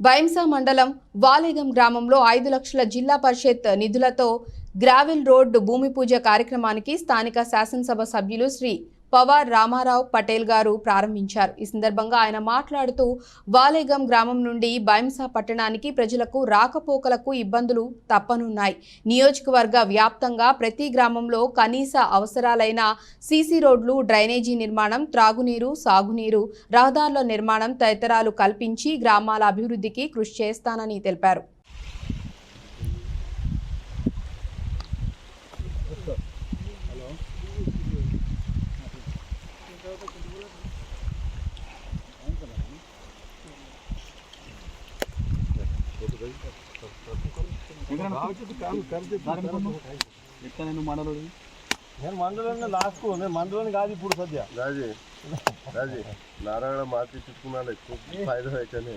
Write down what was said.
బైంసా మండలం వాలేగం గ్రామంలో ఐదు లక్షల జిల్లా పరిషత్ నిధులతో గ్రావెల్ రోడ్డు భూమి పూజ కార్యక్రమానికి స్థానిక శాసనసభ సభ్యులు శ్రీ పవార్ రామారావు పటేల్ గారు ప్రారంభించారు. ఈ సందర్భంగా ఆయన మాట్లాడుతూ వాలేగం గ్రామం నుండి బైంసా పట్టణానికి ప్రజలకు రాకపోకలకు ఇబ్బందులు తప్పనున్నాయి. నియోజకవర్గ వ్యాప్తంగా ప్రతి గ్రామంలో కనీస అవసరాలైన సీసీ రోడ్లు డ్రైనేజీ నిర్మాణం త్రాగునీరు సాగునీరు రహదారుల నిర్మాణం తదితరాలు కల్పించి గ్రామాల అభివృద్ధికి కృషి చేస్తానని తెలిపారు. ఎక్కడ నేను మనలో నేను మండలంలో లాస్ట్ నేను మండలం కాదు ఇప్పుడు సద్య. రాజీ రాజీ నారాయణ మార్చి చుట్టుకున్నాడు ఎక్కువ ఫైదా అయితేనే.